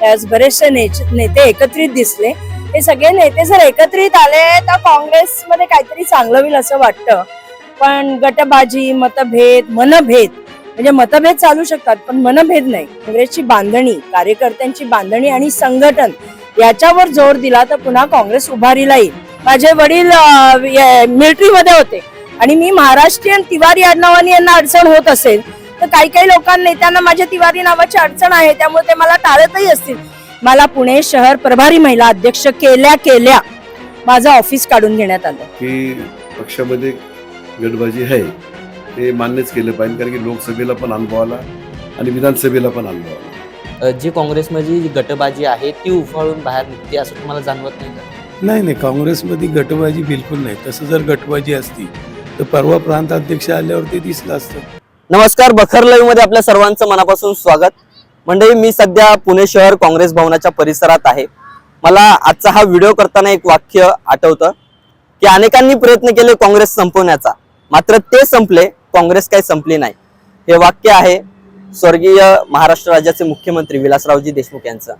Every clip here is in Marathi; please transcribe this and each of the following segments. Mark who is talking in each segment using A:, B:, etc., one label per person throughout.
A: त्यावेळेस बरेचसे नेते एकत्रित दिसले. हे सगळे नेते जर एकत्रित आले तर काँग्रेसमध्ये काहीतरी चांगलं होईल असं वाटतं. पण गटबाजी मतभेद मनभेद म्हणजे मतभेद चालू शकतात पण मनभेद नाही. काँग्रेसची बांधणी कार्यकर्त्यांची बांधणी आणि संघटन याच्यावर जोर दिला तर पुन्हा काँग्रेस उभारीला येईल. माझे वडील मिलिटरीमध्ये होते. आणि मी महाराष्ट्रीयन तिवारी आडनावानी यांना अडचण होत असेल तर काही काही लोकांना नेत्यांना माझ्या तिवारी नावाची अडचण आहे त्यामुळे ते मला टाळतही असतील. मला पुणे शहर प्रभारी महिला अध्यक्ष केल्या केल्या माझं ऑफिस काढून घेण्यात आलं.
B: की पक्षामध्ये गटबाजी आहे ते मान्यच केलं पाहिजे कारण की लोकसभेला पण अनुभव आला आणि विधानसभेला पण अनुभव आला.
C: जी काँग्रेसमध्ये जी गटबाजी आहे ती उफाळून बाहेर निघते असं तुम्हाला जाणवत नाही का?
D: नाही नाही काँग्रेसमध्ये गटबाजी बिलकुल नाही. तसं जर गटबाजी असती तर परवा प्रांत अध्यक्ष आल्यावर ते दिसलं असतं.
C: नमस्कार बखर लाईव्हमध्ये आपल्या सर्वांचं मनापासून स्वागत. मंडळी मी सध्या पुणे शहर काँग्रेस भवनाच्या परिसरात आहे. मला आजचा हा व्हिडिओ करताना एक वाक्य आठवतं की अनेकांनी प्रयत्न केले काँग्रेस संपवण्याचा. मात्र ते संपले काँग्रेस काही संपली नाही. हे वाक्य आहे स्वर्गीय महाराष्ट्र राज्याचे मुख्यमंत्री विलासरावजी देशमुख यांचं.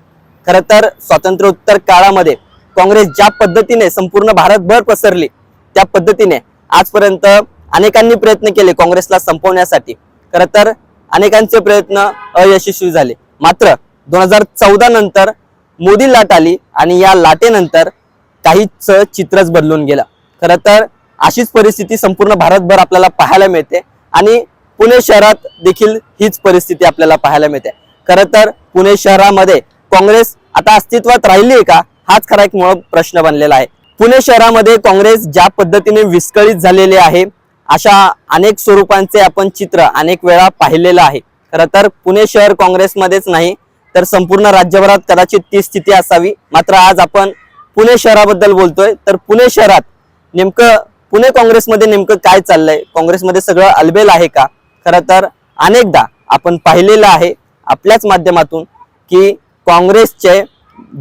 C: खरं तर स्वातंत्र्योत्तर काळामध्ये काँग्रेस ज्या पद्धतीने संपूर्ण भारतभर पसरली त्या पद्धतीने आजपर्यंत अनेकांनी प्रयत्न केले काँग्रेसला संपवण्यासाठी. खरं तर अनेकांचे प्रयत्न अयशस्वी झाले. मात्र दोन हजार चौदा नंतर मोदी लाट आली आणि या लाटेनंतर काहीच चित्रच बदलून गेलं. खरं तर अशीच परिस्थिती संपूर्ण भारतभर आपल्याला पाहायला मिळते आणि पुणे शहरात देखील हीच परिस्थिती आपल्याला पाहायला मिळते. खरं तर पुणे शहरामध्ये काँग्रेस आता अस्तित्वात राहिली आहे का? हाच खरा एक मुळ प्रश्न बनलेला आहे. पुणे शहरामध्ये काँग्रेस ज्या पद्धतीने विस्कळीत झालेले आहे अशा अनेक स्वरूपांचे आपण चित्र अनेक वेळा पाहिलेलं आहे. खरं तर पुणे शहर काँग्रेसमध्येच नाही तर संपूर्ण राज्यभरात कदाचित ती स्थिती असावी. मात्र आज आपण पुणे शहराबद्दल बोलतोय. तर पुणे शहरात नेमकं पुणे काँग्रेसमध्ये नेमकं काय चाललंय? काँग्रेसमध्ये सगळं अलबेल आहे का? खरं तर अनेकदा आपण पाहिलेलं आहे आपल्याच माध्यमातून की काँग्रेसचे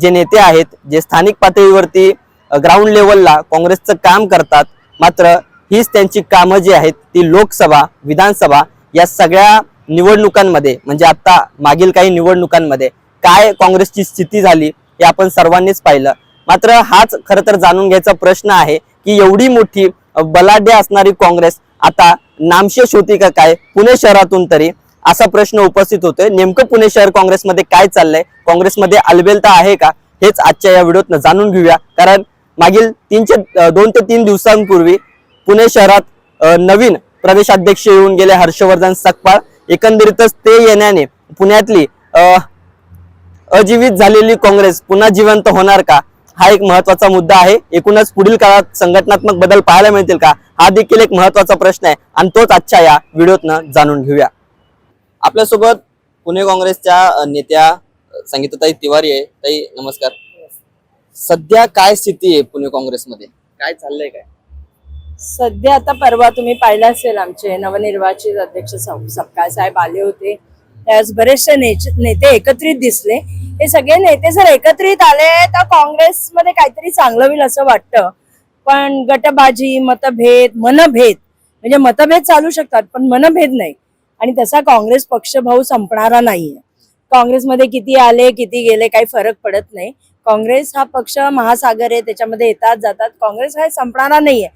C: जे नेते आहेत जे स्थानिक पातळीवरती ग्राउंड लेवलला काँग्रेसचं काम करतात मात्र हीच त्यांची कामं जी आहेत ती लोकसभा विधानसभा या सगळ्या निवडणुकांमध्ये म्हणजे आता मागील काही निवडणुकांमध्ये काय काँग्रेसची स्थिती झाली हे आपण सर्वांनीच पाहिलं. मात्र हाच खरं तर जाणून घ्यायचा प्रश्न आहे की एवढी मोठी बलाढ्य असणारी काँग्रेस आता नामशेष होती का काय पुणे शहरातून तरी? असा प्रश्न उपस्थित होतोय. नेमकं पुणे शहर काँग्रेसमध्ये काय चाललंय? काँग्रेसमध्ये अलबेलता आहे का? हेच आजच्या या व्हिडिओत जाणून घेऊया. कारण मागील तीनशे दोन ते तीन दिवसांपूर्वी पुणे शहरात नवीन प्रदेशाध्यक्ष येऊन गेले हर्षवर्धन सकपाळ. एकंदरीतच ते येण्याने पुण्यातली अजीवित झालेली काँग्रेस पुन्हा जिवंत होणार का? हा एक महत्त्वाचा मुद्दा आहे. एकूणच पुढील काळात संघटनात्मक बदल पाहायला मिळतील का? हा देखील एक महत्त्वाचा प्रश्न आहे आणि तोच आजच्या या व्हिडिओतनं जाणून घेऊया. आपल्यासोबत पुणे काँग्रेसच्या नेत्या संगीताताई तिवारी आहे. ताई नमस्कार. सध्या काय स्थिती आहे पुणे काँग्रेसमध्ये? काय चाललंय काय?
A: सध्या आता परवा तुम्ही पाहिलं असेल आमचे नवनिर्वाचित अध्यक्ष सपकाळ साहेब आले होते. त्यास बरेचसे नेते एकत्रित दिसले. हे सगळे नेते जर एकत्रित आले तर काँग्रेसमध्ये काहीतरी चांगलं होईल असं वाटतं. पण गटबाजी मतभेद मनभेद म्हणजे मतभेद चालू शकतात पण मनभेद नाही. आणि तसा काँग्रेस पक्षभाऊ संपणारा नाहीये. काँग्रेसमध्ये किती आले किती गेले काही फरक पडत नाही. काँग्रेस हा पक्ष महासागर आहे त्याच्यामध्ये येतात जातात. काँग्रेस हा संपणारा नाहीये.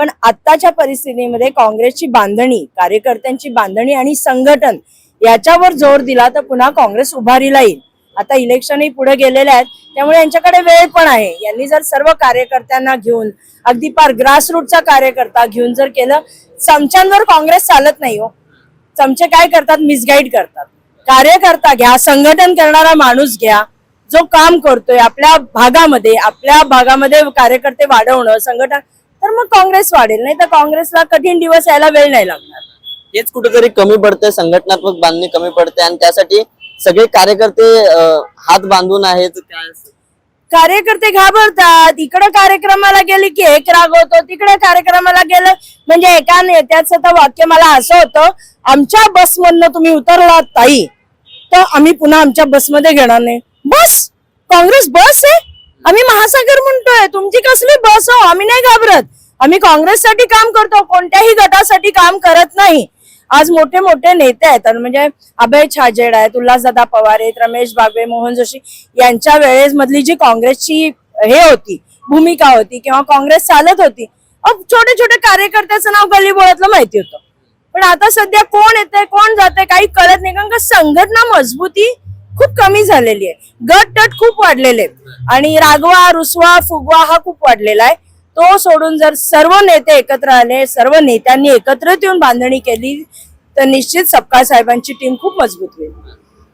A: पण आत्ताच्या परिस्थितीमध्ये काँग्रेसची बांधणी कार्यकर्त्यांची बांधणी आणि संघटन याच्यावर जोर दिला तर पुन्हा काँग्रेस उभारीला येईल आता इलेक्शनही पुढे गेलेले आहेत त्यामुळे यांच्याकडे वेळ पण आहे. यांनी जर सर्व कार्यकर्त्यांना घेऊन अगदी पार ग्रासरूटचा कार्यकर्ता घेऊन जर केलं चमच्यांवर काँग्रेस चालत नाही हो. चमचे काय करतात? मिसगाईड करतात. कार्यकर्ता घ्या संघटन करणारा माणूस घ्या. जो काम करतोय आपल्या भागामध्ये आपल्या भागामध्ये कार्यकर्ते वाढवणं संघटन तर मग काँग्रेस वाढेल. नाही तर काँग्रेसला कठीण दिवस यायला वेळ नाही लागणार.
C: हेच कुठेतरी कमी पडते संघटनात्मक बांधणी कमी पडते आणि त्यासाठी सगळे कार्यकर्ते अ, हात बांधून आहेत. काय असं?
A: कार्यकर्ते घाबरतात. इकडे कार्यक्रमाला गेले की एक राग होतो तिकडे कार्यक्रमाला गेलं म्हणजे एका नेत्याचं तर वाक्य मला असं होतं आमच्या बसमधनं तुम्ही उतरलात ताई. तर आम्ही पुन्हा आमच्या बसमध्ये घेणार नाही. बस? काँग्रेस बस आहे? आम्ही महासागर म्हणतोय तुमची कसली बस हो आम्ही नाही घाबरत. आम्ही काँग्रेससाठी काम करतो कोणत्याही गटासाठी काम करत नाही. आज मोठे मोठे नेते आहेत म्हणजे अभय छाजेड आहेत उल्हासदादा पवार आहेत रमेश बागवे मोहन जोशी यांच्या वेळेस मधली जी काँग्रेसची हे होती भूमिका होती किंवा काँग्रेस चालत होती छोटे छोटे कार्यकर्त्याचं नाव गल्लीबोळातलं माहिती होतं. पण आता सध्या कोण येते कोण जाते काही कळत नाही कारण का संघटना मजबूती खूप कमी झालेली आहे. गट तट खूप वाढलेले आहेत. आणि रागवा रुसवा फुगवा हा खूप वाढलेला आहे. तो सोडून जर सर्व नेते एकत्र आले सर्व नेत्यांनी एकत्रित येऊन बांधणी केली तर निश्चित सपकाळ साहेबांची टीम खूप मजबूत होईल.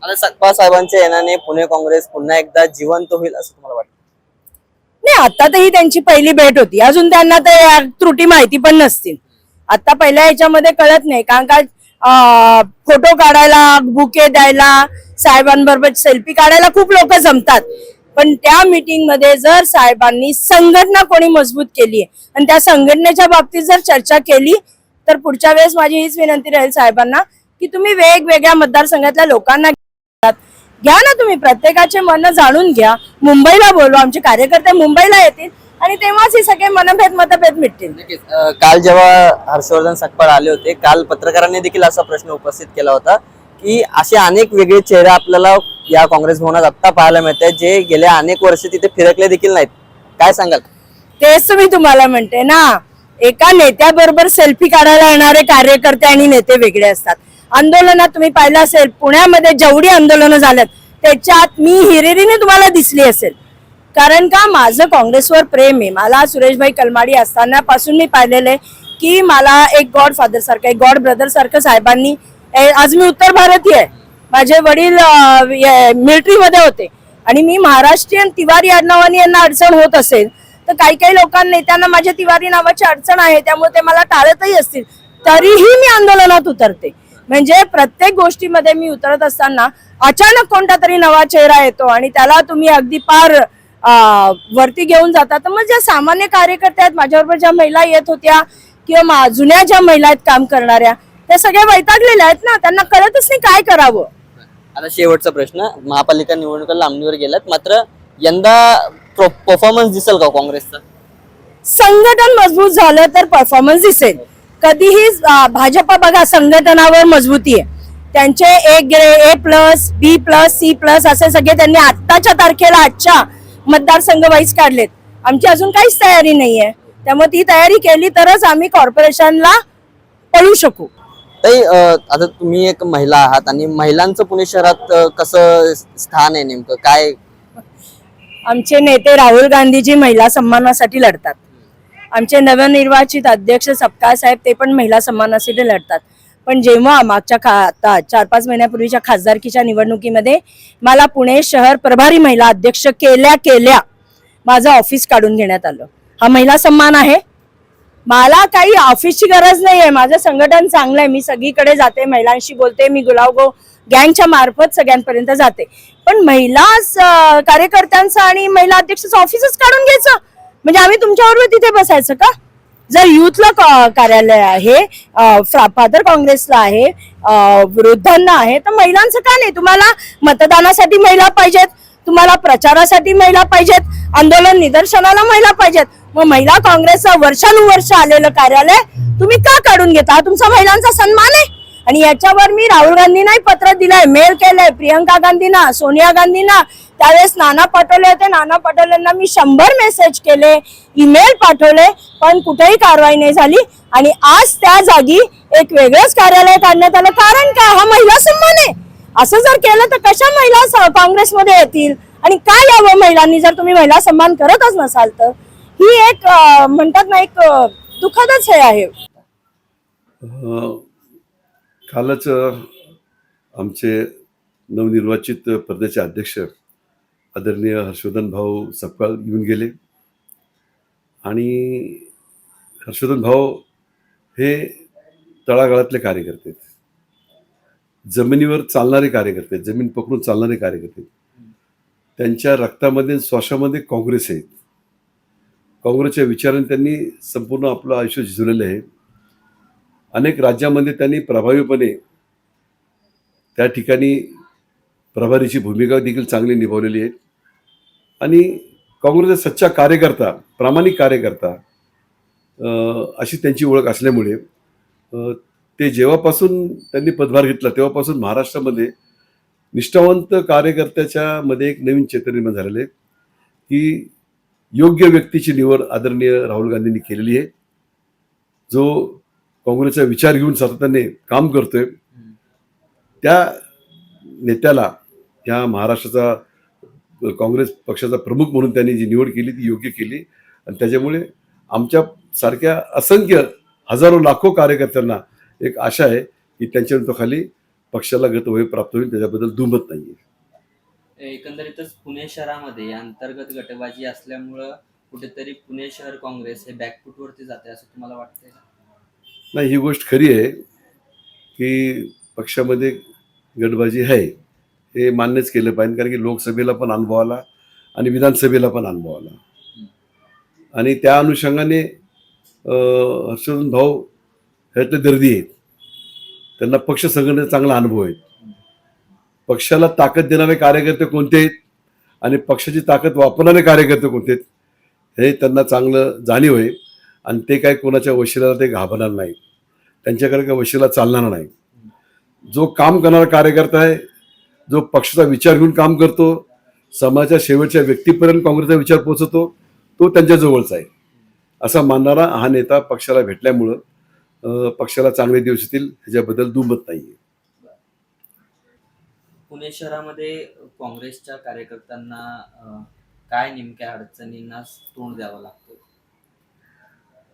C: आता सकपा साहेबांच्या येण्याने पुणे काँग्रेस पुन्हा एकदा जिवंत होईल असं तुम्हाला वाटतं?
A: नाही आता तर ही त्यांची पहिली भेट होती. अजून त्यांना तर त्रुटी माहिती पण नसतील. आता पहिल्या ह्याच्यामध्ये कळत नाही. कारण का फोटो काढायला बुके द्यायला साहेबांबरोबर सेल्फी काढायला खूप लोक जमतात. पण त्या मीटिंगमध्ये जर साहेबांनी संघटना कोणी मजबूत केली आहे आणि त्या संघटनेच्या बाबतीत जर चर्चा केली तर पुढच्या वेळेस माझी हीच विनंती राहील साहेबांना की तुम्ही वेगवेगळ्या मतदारसंघातल्या लोकांना घ्या ना तुम्ही प्रत्येकाचे मन जाणून घ्या. मुंबईला बोलवा आमचे कार्यकर्ते मुंबईला येतील. आणि तेव्हाच हे सगळे मनभेद मतभेद मिटतील.
C: नक्कीच. अं, काल जेव्हा हर्षवर्धन सकपाळ आले होते काल पत्रकारांनी देखील असा प्रश्न उपस्थित केला होता की असे अनेक वेगळे चेहरे आपल्याला या काँग्रेस भवनात आत्ता पाहायला मिळत आहेत जे गेल्या अनेक वर्ष तिथे फिरकले देखील नाहीत. काय सांगाल?
A: तेच मी तुम्हाला म्हणते ना एका नेत्याबरोबर सेल्फी काढायला येणारे कार्यकर्ते आणि नेते वेगळे असतात. आंदोलनात तुम्ही पाहिलं असेल पुण्यामध्ये जेवढी आंदोलनं झाल्यात त्याच्यात मी हिरिरीने तुम्हाला दिसली असेल. कारण का माझं काँग्रेसवर प्रेम आहे. मला सुरेशभाई कलमाडी असतानापासून मी पाहिलेलं आहे की मला एक गॉड फादर सारखं एक गॉड ब्रदर सारखं साहेबांनी ए, आज मी उत्तर भारतीय आहे. माझे वडील मिलिटरीमध्ये होते. आणि मी महाराष्ट्रीयन तिवारी आडनावानी यांना अडचण होत असेल तर काही काही लोकांना त्यांना माझ्या तिवारी नावाची अडचण आहे त्यामुळे ते मला टाळतही असतील. तरीही मी आंदोलनात उतरते. म्हणजे प्रत्येक गोष्टीमध्ये मी उतरत असताना अचानक कोणता तरी नवा चेहरा येतो आणि त्याला तुम्ही अगदी पार वरती घेऊन जाता तर मग ज्या सामान्य कार्यकर्त्या आहेत माझ्याबरोबर ज्या महिला येत होत्या किंवा मा- जुन्या ज्या महिला आहेत काम करणाऱ्या त्या सगळ्या वैतागलेल्या आहेत ना? त्यांना कळतच नाही काय करावं.
C: आता शेवटचा प्रश्न महापालिका निवडणुका लांबणीवर गेल्यात मात्र यंदा परफॉर्मन्स दिसेल का काँग्रेसचा?
A: संघटन मजबूत झालं तर परफॉर्मन्स दिसेल. कधीही भाजपा बघा संघटनावर मजबूती आहे. त्यांचे A grade A plus B plus C plus असे सगळे त्यांनी आत्ताच्या तारखेला आजच्या मतदारसंघ वाईज काढलेत. आमची अजून काहीच तयारी नाहीये. त्यामुळे ती तयारी केली तरच आम्ही कॉर्पोरेशनला पळू शकू.
C: ताई आता तुम्ही एक महिला आहात आणि महिलांचं पुणे शहरात कसं स्थान आहे नेमकं? काय?
A: आमचे नेते राहुल गांधीजी महिला सन्मानासाठी लढतात. आमचे नवनिर्वाचित अध्यक्ष सपकाळ साहेब ते पण महिला सन्मानासाठी लढतात. पण जेव्हा मागच्या खा आता चार पाच महिन्यापूर्वीच्या खासदारकीच्या निवडणुकीमध्ये मला पुणे शहर प्रभारी महिला अध्यक्ष केल्या केल्या माझं ऑफिस काढून घेण्यात आलं. हा महिला सन्मान आहे. मला काही ऑफिसची गरज नाही आहे माझं संघटन चांगलं आहे मी सगळीकडे जाते महिलांशी बोलते मी गुलावगो गँगच्या मार्फत सगळ्यांपर्यंत जाते. पण महिला कार्यकर्त्यांचं आणि महिला अध्यक्षाचं ऑफिसच काढून घ्यायचं. म्हणजे आम्ही तुमच्याबरोबर तिथे बसायचं का? जर युथला कार्यालय आहे फादर काँग्रेसला आहे वृद्धांना आहे तर महिलांचं का नाही? तुम्हाला मतदानासाठी महिला पाहिजेत तुम्हाला प्रचारासाठी महिला पाहिजेत आंदोलन निदर्शनाला महिला पाहिजेत. मग महिला काँग्रेसचं वर्षानुवर्ष आलेलं कार्यालय तुम्ही का काढून घेता? तुमचा महिलांचा सन्मान आहे. आणि याच्यावर मी राहुल गांधींनाही पत्र दिलंय मेल केलंय प्रियंका गांधींना सोनिया गांधींना. त्यावेळेस नाना पटोले होते. नाना पटोलेंना मी शंभर मेसेज केले ईमेल पाठवले पण कुठेही कारवाई नाही झाली. आणि आज त्या जागी एक वेगळंच कार्यालय काढण्यात आलं. कारण का हा महिला सन्मान आहे. असं जर केलं तर कशा महिला काँग्रेसमध्ये येतील? आणि काय यावं महिलांनी? जर तुम्ही महिला सन्मान करतच नसाल तर? ही एक म्हणतात ना एक दुःखदच हे आहे.
B: कालच आमचे नवनिर्वाचित प्रदेश अध्यक्ष आदरणीय हर्षवर्धन भाऊ सपकाळ येऊन गेले. आणि हर्षवर्धन भाऊ हे तळागाळातले कार्यकर्ते जमिनीवर चालणारे कार्यकर्ते जमीन पकडून चालणारे कार्यकर्ते त्यांच्या रक्तामध्ये श्वासामध्ये काँग्रेस आहेत काँग्रेसच्या विचाराने त्यांनी संपूर्ण आपलं आयुष्य झिजवलेलं आहे. अनेक राज्यामध्ये त्यांनी प्रभावीपणे त्या ठिकाणी प्रभारीची भूमिका देखील चांगली निभावलेली आहे. आणि काँग्रेसचा सच्चा कार्यकर्ता प्रामाणिक कार्यकर्ता अशी त्यांची ओळख असल्यामुळे ते जेव्हापासून त्यांनी पदभार घेतला तेव्हापासून महाराष्ट्रामध्ये निष्ठावंत कार्यकर्त्याच्या मध्ये एक नवीन चेतन निर्माण झालेले आहे की योग्य व्यक्तीची निवड आदरणीय राहुल गांधींनी केलेली आहे. जो काँग्रेसचा विचार घेऊन सातत्याने काम करतोय. त्या नेत्याला ह्या महाराष्ट्राचा काँग्रेस पक्षाचा प्रमुख म्हणून त्यांनी जी निवड केली ती योग्य केली. आणि त्याच्यामुळे आमच्या सारख्या असंख्य हजारो लाखो कार्यकर्त्यांना एक आशा आहे की त्यांच्या खाली पक्षाला गतवय प्राप्त होईल त्याच्याबद्दल दुमत नाही आहे
C: एकंदरीतच पुणे शहरामध्ये अंतर्गत गटबाजी असल्यामुळं कुठेतरी पुणे शहर काँग्रेस हे बॅकफुटवरती जाते असं तुम्हाला वाटतंय
B: नाही ही गोष्ट खरी आहे की पक्षामध्ये गटबाजी आहे. हे मान्यच केलं पाहिजे कारण की लोकसभेला पण अनुभव आला आणि विधानसभेला पण अनुभव आला. आणि त्या अनुषंगाने हर्षवर्धन भाऊ ह्यातले दर्दी आहेत. त्यांना पक्ष संघटनेचा चांगला अनुभव आहे. पक्षाला ताकद देणारे कार्यकर्ते कोणते आहेत आणि पक्षाची ताकद वापरणारे कार्यकर्ते कोणते आहेत हे त्यांना चांगलं जाणीव आहे. आणि ते काय कोणाच्या वशिलाला ते घाबरणार नाही. त्यांच्याकडे काय वशिला चालणार नाही. जो काम करणारा कार्यकर्ता आहे जो पक्षाचा विचार घेऊन काम करतो समाजाच्या शेवटच्या व्यक्तीपर्यंत काँग्रेसचा विचार पोहोचवतो तो त्यांच्या जवळचा आहे. असा मानणारा हा नेता पक्षाला भेटल्यामुळं पक्षाला चांगले दिवस येतील ह्याच्याबद्दल दुमत नाही आहे
C: पुणे शहरामध्ये काँग्रेसच्या कार्यकर्त्यांना काय नेमक्या अडचणींना तोंड द्यावं लागतं?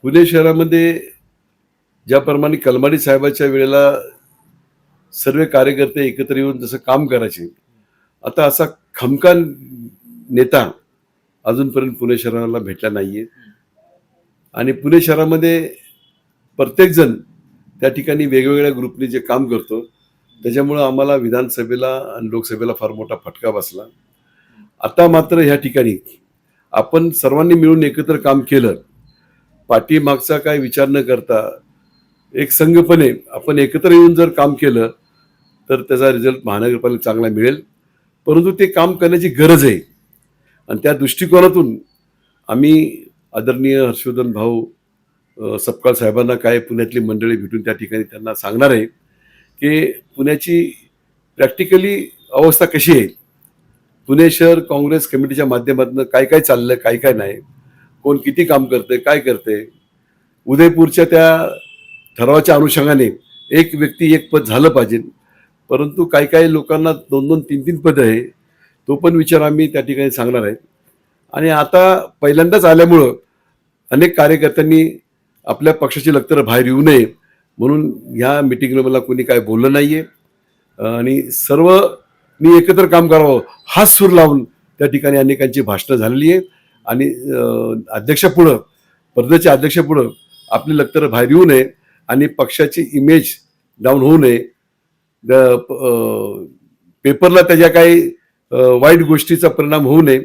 B: पुणे शहरामध्ये ज्याप्रमाणे कलमाडी साहेबाच्या वेळेला सर्व कार्यकर्ते एकत्र येऊन जसं काम करायचे आता असा खमका नेता अजूनपर्यंत पुणे शहराला भेटला नाहीये. आणि पुणे शहरामध्ये प्रत्येकजण त्या ठिकाणी वेगवेगळ्या ग्रुपने जे काम करतो त्याच्यामुळं आम्हाला विधानसभेला आणि लोकसभेला फार मोठा फटका बसला. आता मात्र ह्या ठिकाणी आपण सर्वांनी मिळून एकत्र काम केलं पाठीमागचा काय विचार न करता एक संघपणे आपण एकत्र येऊन जर काम केलं तर त्याचा रिझल्ट महानगरपालिका चांगला मिळेल. परंतु ते काम करण्याची गरज आहे. आणि त्या दृष्टिकोनातून आम्ही आदरणीय हर्षवर्धन भाऊ सपकाळ साहेबांना काय पुण्यातली मंडळी भेटून त्या ठिकाणी त्यांना सांगणार आहे की पुण्याची प्रॅक्टिकली अवस्था कशी आहे? पुणे शहर काँग्रेस कमिटीच्या माध्यमातून काय काय चाललं काय काय नाही? कोण किती काम करते काय करते उदयपूरच्या त्या ठरावाच्या अनुषंगाने एक व्यक्ती एक पद झालं पाहिजे. परंतु काही काही लोकांना दोन दोन तीन तीन पद आहे. तो पण विचार आम्ही त्या ठिकाणी सांगणार आहे. आणि आता पहिल्यांदाच आल्यामुळं अनेक कार्यकर्त्यांनी आपल्या पक्षाची लक्तर बाहेर येऊ नये म्हणून ह्या मिटिंगला मला कोणी काय बोललं नाही आहे आणि सर्व मी एकत्र काम करावं हात सूर लावून त्या ठिकाणी अनेकांची भाषणं झालेली आहे. आणि अं, अध्यक्षापुढं स्पर्धेच्या अध्यक्षापुढं आपली लक्तर बाहेर येऊ नये आणि पक्षाची इमेज डाऊन होऊ नये. पेपरला त्याच्या काही वाईट गोष्टीचा परिणाम होऊ नये.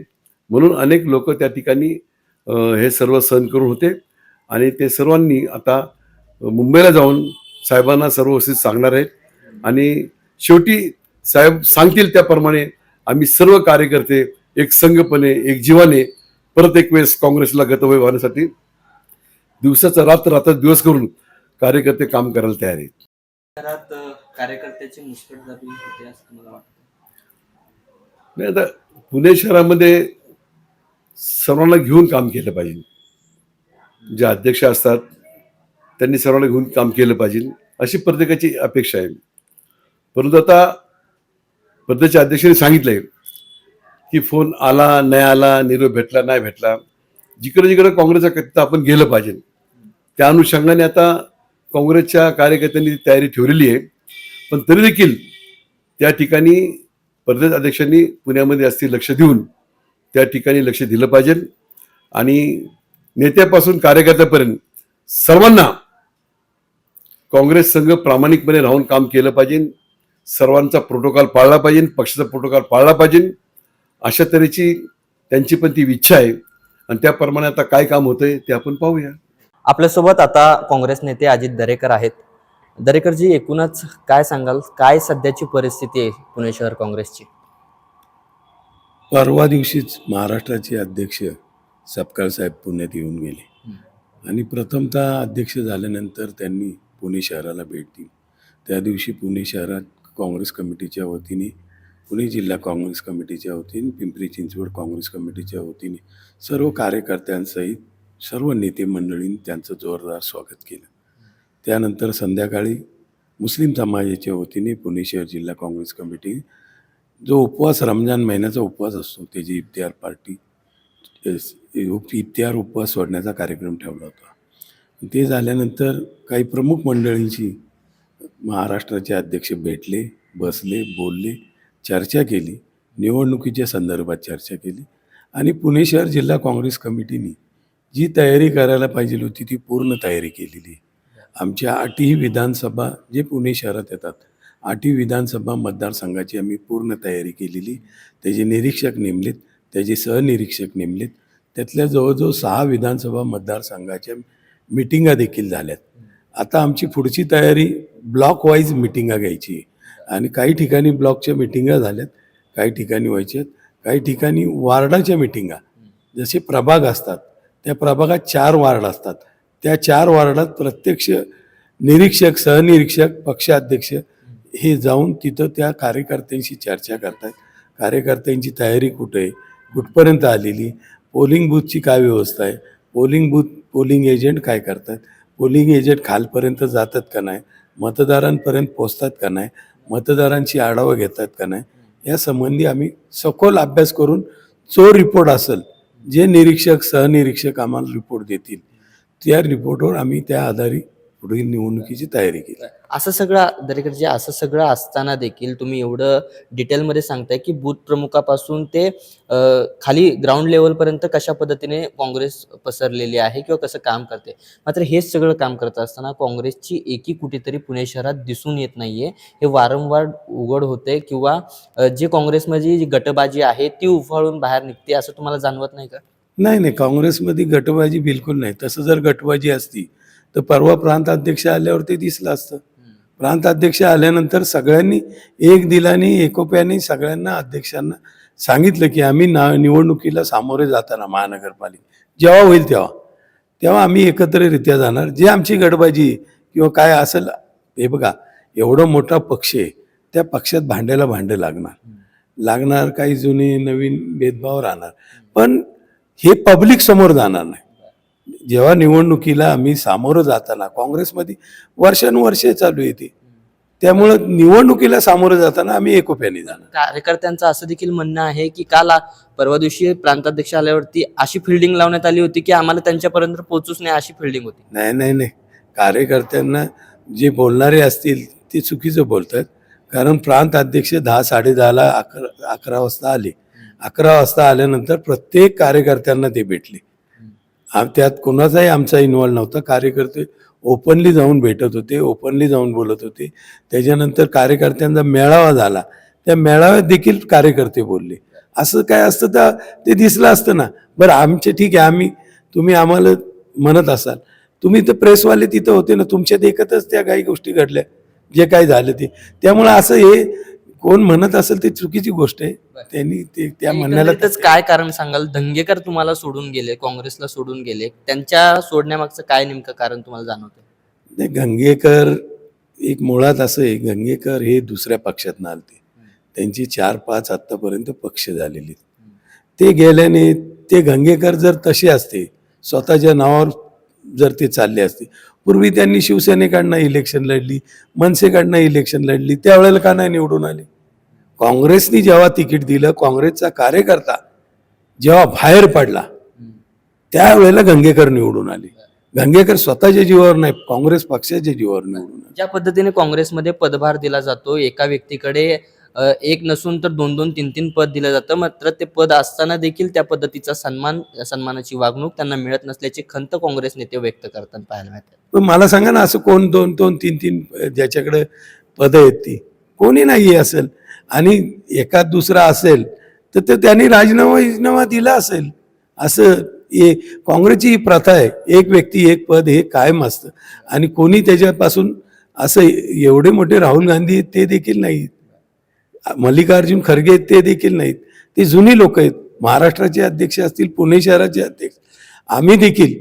B: म्हणून अनेक लोक त्या ठिकाणी हे सर्व सहन करून होते. आणि ते सर्वांनी आता मुंबईला जाऊन साहेबांना सर्व गोष्टी सांगणार आहेत. आणि शेवटी साहेब सांगतील त्याप्रमाणे आम्ही सर्व कार्यकर्ते एक संघपणे एक जीवाने परत एक वेळेस काँग्रेसला गतवय होण्यासाठी दिवसाचा रात्र रात्र दिवस करून कार्यकर्ते काम करायला तयार आहेत.
C: कार्यकर्त्याची होते असं वाटतं?
B: नाही आता पुणे शहरामध्ये सर्वांना घेऊन काम केलं पाहिजे. जे अध्यक्ष असतात त्यांनी सर्वांना घेऊन काम केलं पाहिजे. अशी प्रत्येकाची अपेक्षा आहे. परंतु आता प्रदेशच्या अध्यक्षांनी सांगितलंय की फोन आला नाही आला निरोप भेटला नाही भेटला. जिकडे जिकडे काँग्रेसचा तिथं आपण गेलं पाहिजे. त्या अनुषंगाने आता काँग्रेसच्या कार्यकर्त्यांनी तयारी ठेवलेली आहे. पण तरी देखील त्या ठिकाणी प्रदेश अध्यक्षांनी पुण्यामध्ये असतील लक्ष देऊन त्या ठिकाणी लक्ष दिलं पाहिजे. आणि नेत्यापासून कार्यकर्त्यापर्यंत सर्वांना काँग्रेस संघ प्रामाणिकपणे राहून काम केलं पाहिजे. सर्वांचा प्रोटोकॉल पाळला पाहिजे पक्षाचा प्रोटोकॉल पाळला पाहिजे. अशा तऱ्हेची त्यांची पण ती इच्छा आहे. आणि त्याप्रमाणे आता काय काम होतंय ते आपण पाहूया.
C: आपल्यासोबत आता काँग्रेस नेते अजित दरेकर आहेत. दरेकरजी एकूणच काय सांगाल? काय सध्याची परिस्थिती आहे पुणे शहर काँग्रेसची?
D: परवा दिवशीच महाराष्ट्राचे अध्यक्ष सपकाळ साहेब पुण्यात येऊन गेले. आणि प्रथमतः अध्यक्ष झाल्यानंतर त्यांनी पुणे शहराला भेट दिली. त्या दिवशी पुणे शहरात काँग्रेस कमिटीच्या वतीने पुणे जिल्हा काँग्रेस कमिटीच्या वतीने पिंपरी चिंचवड काँग्रेस कमिटीच्या वतीने सर्व कार्यकर्त्यांसहित सर्व नेते मंडळींनी त्यांचं जोरदार स्वागत केलं. त्यानंतर संध्याकाळी मुस्लिम समाजाच्या वतीने पुणे शहर जिल्हा काँग्रेस कमिटी जो उपवास रमजान महिन्याचा उपवास असतो त्याची इफ्तियार पार्टी इफ्तियार उपवास सोडण्याचा कार्यक्रम ठेवला होता. ते झाल्यानंतर काही प्रमुख मंडळींशी महाराष्ट्राचे अध्यक्ष भेटले बसले बोलले. चर्चा केली निवडणुकीच्या संदर्भात चर्चा केली आणि पुणे शहर जिल्हा काँग्रेस कमिटीने जी तयारी करायला पाहिजे होती ती पूर्ण तयारी केलेली आमच्या आठही विधानसभा जे पुणे शहरात येतात आठही विधानसभा मतदारसंघाची आम्ही पूर्ण तयारी केलेली. त्याचे निरीक्षक नेमलेत त्याचे सहनिरीक्षक नेमलेत. त्यातल्या जवळजवळ सहा विधानसभा मतदारसंघाच्या मिटिंगा देखील झाल्यात. आता आमची पुढची तयारी ब्लॉक वाईज मिटिंगा घ्यायची आहे. आणि काही ठिकाणी ब्लॉकच्या मिटिंगा झाल्यात काही ठिकाणी व्हायच्यात काही ठिकाणी वार्डाच्या मिटिंगा. जसे प्रभाग असतात त्या प्रभागात चार वार्ड असतात. त्या चार वार्डात प्रत्यक्ष निरीक्षक सहनिरीक्षक पक्षाध्यक्ष हे जाऊन तिथं त्या कार्यकर्त्यांशी चर्चा करतात कार्यकर्त्यांची तयारी कुठं आहे? कुठपर्यंत आलेली? पोलिंग बूथची काय व्यवस्था आहे? पोलिंग बूथ पोलिंग एजंट काय करतात पोलिंग एजंट खालपर्यंत जातात का नाही? मतदारांपर्यंत पोचतात का नाही? मतदारांची आढावा घेतात का नाही या संबंधी आम्ही सखोल अभ्यास करून जो रिपोर्ट असेल जे निरीक्षक सहनिरीक्षक आम्हाला रिपोर्ट देतील त्या रिपोर्टवर आम्ही त्या आधारी पुढील निवडणुकीची तयारी केली.
E: असं सगळं दरेकर जे असं सगळं असताना देखील तुम्ही एवढं डिटेलमध्ये सांगताय की बूथ प्रमुखापासून ते अं, खाली ग्राउंड लेवलपर्यंत कशा पद्धतीने काँग्रेस पसरलेली आहे किंवा कसं काम करते? मात्र हेच सगळं काम करत असताना काँग्रेसची एकी कुठेतरी पुणे शहरात दिसून येत नाहीये. हे वारंवार उघड होते किंवा अं, जे काँग्रेसमध्ये जी गटबाजी आहे ती उफाळून बाहेर निघते असं तुम्हाला जाणवत नाही का?
D: नाही नाही. काँग्रेसमध्ये गटबाजी बिलकुल नाही. तसं जर गटबाजी असती तर परवा प्रांताध्यक्ष आल्यावर ते दिसलं असतं. प्रांताध्यक्ष आल्यानंतर सगळ्यांनी एक दिलाने एकोप्याने सगळ्यांना अध्यक्षांना सांगितलं की आम्ही ना निवडणुकीला सामोरे जाताना महानगरपालिका जेव्हा होईल तेव्हा. तेव्हा आम्ही एकत्ररित्या जाणार. जे आमची गडबाजी किंवा काय असेल हे बघा एवढं मोठा पक्ष आहे त्या पक्षात भांड्याला भांडं लागणार. लागणार काही जुने नवीन भेदभाव राहणार. पण हे पब्लिक समोर जाणार नाही. जेव्हा निवडणुकीला आम्ही सामोरं जाताना काँग्रेसमध्ये वर्षानुवर्षे चालू येते त्यामुळं निवडणुकीला सामोरं जाताना आम्ही एकोप्याने जाणार.
E: कार्यकर्त्यांचं असं देखील म्हणणं आहे की काल परवा दिवशी प्रांताध्यक्ष आल्यावरती अशी फिल्डिंग लावण्यात आली होती की आम्हाला त्यांच्यापर्यंत पोहोचूच नाही अशी फिल्डिंग होती.
D: नाही नाही नाही. कार्यकर्त्यांना जे बोलणारे असतील ते चुकीचं बोलतात. कारण प्रांत अध्यक्ष दहा साडेदहाला अकरा अकरा वाजता आले. अकरा वाजता आल्यानंतर प्रत्येक कार्यकर्त्यांना ते भेटले. त्यात कोणाचाही आमचा इन्व्हॉल्व नव्हता. कार्यकर्ते ओपनली जाऊन भेटत होते ओपनली जाऊन बोलत होते. त्याच्यानंतर कार्यकर्त्यांचा मेळावा झाला. त्या मेळाव्यात देखील कार्यकर्ते बोलले. असं काय असतं तर ते दिसलं असतं ना. बरं आमचे ठीक आहे आम्ही तुम्ही आम्हाला म्हणत असाल. तुम्ही तर प्रेसवाले तिथं होते ना तुमच्या देखतच त्या काही गोष्टी घडल्या. जे काय झालं ते. त्यामुळं असं हे कोण म्हणत असेल ते चुकीची गोष्ट आहे. त्यांनी ते त्या म्हणण्याला
E: एकंदरीतच काय कारण सांगाल? धंगेकर तुम्हाला सोडून गेले काँग्रेसला सोडून गेले. त्यांच्या सोडण्यामागचं काय नेमकं कारण तुम्हाला जाणवतं
D: नाही गंगेकर एक मुळात असं आहे गंगेकर हे दुसऱ्या पक्षात आलते. त्यांची चार पाच आत्तापर्यंत पक्ष झालेले. ते गेल्याने ते गंगेकर जर तसे असते स्वतःच्या नावावर जर ते चालले असते पूर्वी त्यांनी शिवसेनेकडनं इलेक्शन लढली मनसेकडनं इलेक्शन लढली त्यावेळेला का नाही निवडून आले? काँग्रेसनी जेव्हा तिकीट दिलं काँग्रेसचा कार्यकर्ता जेव्हा बाहेर पडला त्यावेळेला गंगेकर निवडून आले. गंगेकर स्वतःच्या जीवावर नाही काँग्रेस पक्षाच्या जीवावर निवडून आले.
E: ज्या पद्धतीने काँग्रेसमध्ये पदभार दिला जातो एका व्यक्तीकडे एक नसून तर दोन दोन तीन तीन पद दिलं जातं. मात्र ते पद असताना देखील त्या पद्धतीचा सन्मान सन्मानाची वागणूक त्यांना मिळत नसल्याची खंत काँग्रेस नेते व्यक्त करताना पाहायला मिळते.
D: मला सांगा ना असं कोण दोन दोन तीन तीन ज्याच्याकडे पदं आहेत ती? कोणी नाही असेल. आणि एखाद दुसरा असेल तर ते त्यांनी राजीनामा राजीनामा दिला असेल. असं हे काँग्रेसची ही प्रथा आहे. एक व्यक्ती एक पद हे कायम असतं. आणि कोणी त्याच्यापासून असं एवढे मोठे राहुल गांधी आहेत ते देखील नाहीत. मल्लिकार्जुन खरगे आहेत ते देखील नाहीत. ते जुनी लोक आहेत. महाराष्ट्राचे अध्यक्ष असतील पुणे शहराचे अध्यक्ष. आम्ही देखील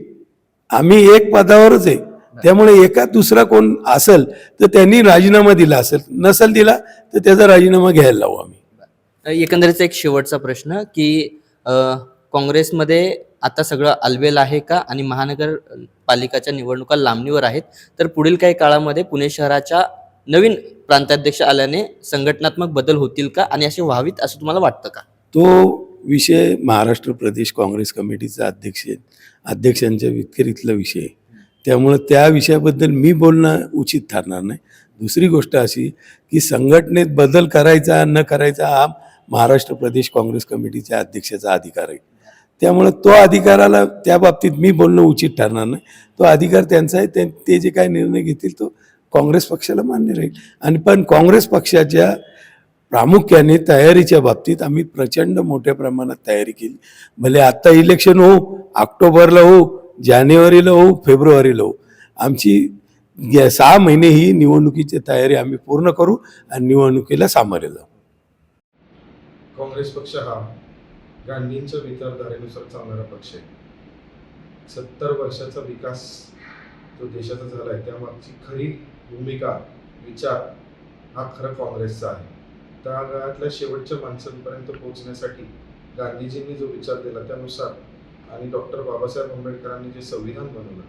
D: आम्ही एक पदावरच आहे. त्यामुळे एका दुसरा कोण असेल तर त्यांनी राजीनामा दिला असेल. नसेल दिला तर त्याचा राजीनामा घ्यायला लावू आम्ही.
C: एकंदरीत एक शेवटचा प्रश्न की काँग्रेसमध्ये आता सगळं अलबेल आहे का? आणि महानगरपालिकाच्या निवडणुका लांबणीवर आहेत. तर पुढील काही काळामध्ये पुणे शहराच्या नवीन प्रांताध्यक्ष आल्याने संघटनात्मक बदल होतील का आणि असे व्हावीत असं तुम्हाला वाटतं का?
D: तो विषय महाराष्ट्र प्रदेश काँग्रेस कमिटीचा अध्यक्ष अध्यक्षांच्या वितकरीतला विषय त्यामुळं त्या विषयाबद्दल मी बोलणं उचित ठरणार नाही. दुसरी गोष्ट अशी की संघटनेत बदल करायचा न करायचा हा महाराष्ट्र प्रदेश काँग्रेस कमिटीच्या अध्यक्षाचा अधिकार आहे. त्यामुळं तो अधिकाराला त्या बाबतीत मी बोलणं उचित ठरणार नाही. तो अधिकार त्यांचा आहे. ते- ते जे काय निर्णय घेतील तो काँग्रेस पक्षाला मान्य राहील. आणि पण काँग्रेस पक्षाच्या प्रामुख्याने तयारीच्या बाबतीत आम्ही प्रचंड मोठ्या प्रमाणात तयारी केली. भले आत्ता इलेक्शन हो ऑक्टोबरला हो जानेवारीला हो फेब्रुवारीला हो आमची सहा महिने ही निवडणुकीची तयारी आम्ही पूर्ण करू आणि निवडणुकीला सामोरे जाऊ.
F: काँग्रेस पक्ष हा गांधींच्या विचारधारेनुसार चालणारा पक्ष आहे. सत्तर वर्षाचा विकास जो देशाचा झाला आहे त्यामागची खरी भूमिका विचार हा खरं काँग्रेसचा आहे. त्या काळातल्या शेवटच्या माणसांपर्यंत पोहोचण्यासाठी गांधीजींनी जो विचार दिला त्यानुसार आणि डॉक्टर बाबासाहेब आंबेडकरांनी जे संविधान बनवलं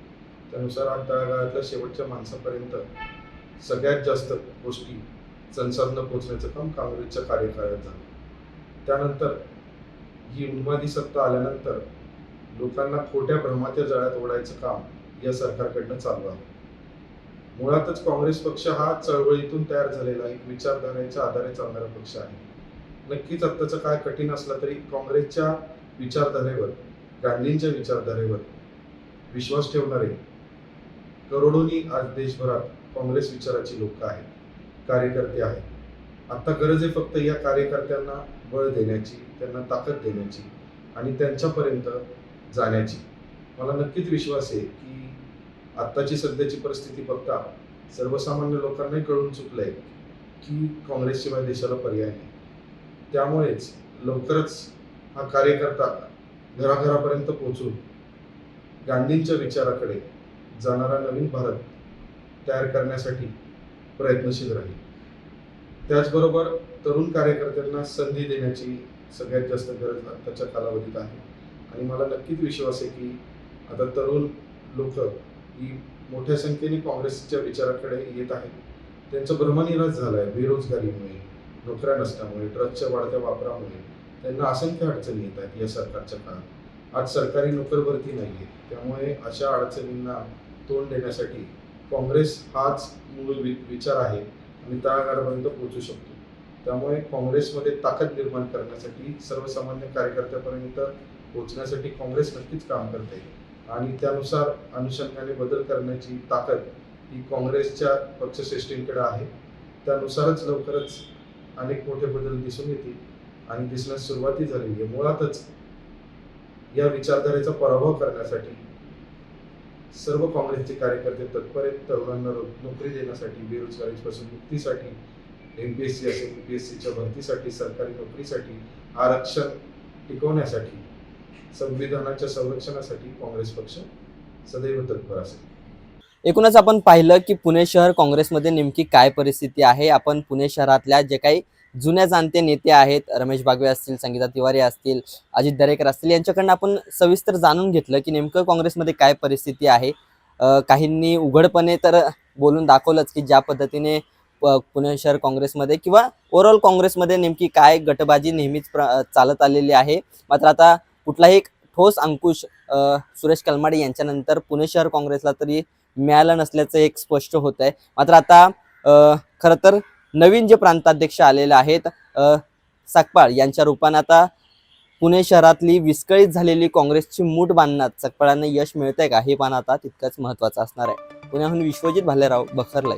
F: त्यानुसार आज तळागाळातल्या शेवटच्या माणसापर्यंत सगळ्यात जास्त गोष्टी संसदनं पोचण्याचं काम काँग्रेसच्या कार्यकाळात झालं. त्यानंतर ही उन्मादी सत्ता आल्यानंतर लोकांना खोट्या भ्रमाच्या जाळ्यात ओढायचं काम या सरकारकडनं चालू आहे. मुळातच काँग्रेस पक्ष हा चळवळीतून तयार झालेला एक विचारधारेच्या आधारे चालणारा पक्ष आहे. नक्कीच आत्ताचा काळ कठीण असला तरी काँग्रेसच्या विचारधारेवर गांधींच्या विचारधारेवर विश्वास ठेवणारे करोडोनी आज देशभरात काँग्रेस विचाराची लोक आहेत कार्यकर्ते आहेत. आत्ता गरज आहे फक्त या कार्यकर्त्यांना बळ देण्याची त्यांना ताकद देण्याची आणि त्यांच्यापर्यंत जाण्याची. मला नक्कीच विश्वास आहे की आत्ताची सध्याची परिस्थिती बघता सर्वसामान्य लोकांनाही कळून चुकलंय की काँग्रेसशिवाय देशाला पर्याय नाही. त्यामुळेच लवकरच हा कार्यकर्ता घराघरापर्यंत पोहोचून गांधींच्या विचाराकडे जाणारा नवीन भारत तयार करण्यासाठी प्रयत्नशील राहील. त्याचबरोबर तरुण कार्यकर्त्यांना संधी देण्याची सगळ्यात जास्त गरज आताच्या कालावधीत आहे. आणि मला नक्कीच विश्वास आहे की आता तरुण लोक ही मोठ्या संख्येने काँग्रेसच्या विचाराकडे येत आहेत त्यांचं भ्रमनिराश झालं आहे बेरोजगारीमुळे नोकऱ्या नसल्यामुळे ड्रग्सच्या वाढत्या वापरामुळे. त्यांना असंख्य अडचणी येत आहेत या सरकारच्या काळात. आज सरकारी नोकर भरती नाही आहे त्यामुळे अशा अडचणींना तोंड देण्यासाठी काँग्रेस हाच मूळ वि विचार आहे आणि तळागाळापर्यंत पोहोचू शकतो. त्यामुळे काँग्रेसमध्ये ताकद निर्माण करण्यासाठी सर्वसामान्य कार्यकर्त्यापर्यंत पोहोचण्यासाठी काँग्रेस नक्कीच काम करते. आणि त्यानुसार अनुषंगाने बदल करण्याची ताकद ही काँग्रेसच्या पक्षश्रेष्ठींकडे आहे. त्यानुसारच लवकरच अनेक मोठे बदल दिसून येतील आणि दिसण्यास सुरुवाती झालेली आहे. मुळातच या विचारधारेचा पराभव करण्यासाठी सर्व काँग्रेसचे कार्यकर्ते तत्पर आहेत तरुणांना नोकरी देण्यासाठी बेरोजगारीपासून मुक्तीसाठी एम पी एस सी असेल यू पी एस सीच्या भरतीसाठी सरकारी नोकरीसाठी आरक्षण टिकवण्यासाठी संविधानाच्या संरक्षणासाठी काँग्रेस पक्ष सदैव तत्पर असेल.
C: एकूणच आपण पाहिलं की पुणे शहर काँग्रेसमध्ये नेमकी काय परिस्थिती आहे. आपण पुणे शहरातल्या जे काही जुन्या जाणते नेते आहेत रमेश बागवे असतील संगीता तिवारी असतील अजित दरेकर असतील यांच्याकडनं आपण सविस्तर जाणून घेतलं की नेमकं काँग्रेसमध्ये काय परिस्थिती आहे. काहींनी उघडपणे तर बोलून दाखवलंच की ज्या पद्धतीने पुणे शहर काँग्रेसमध्ये किंवा ओव्हरऑल काँग्रेसमध्ये नेमकी काय गटबाजी नेहमीच प्र चालत आलेली आहे. मात्र आता कुठलाही एक ठोस अंकुश सुरेश कलमाडे यांच्यानंतर पुणे शहर काँग्रेसला तरी मिळालं नसल्याचं एक स्पष्ट होत आहे मात्र आता खरं तर नवीन जे प्रांताध्यक्ष आलेले आहेत सकपाळ यांच्या रूपानं आता पुणे शहरातली विस्कळीत झालेली काँग्रेसची मूठ बांधण्यात सकपाळांना यश मिळतंय का? हे पान आता तितकंच महत्त्वाचं असणार आहे. पुण्याहून विश्वजित भालेराव बखरलाय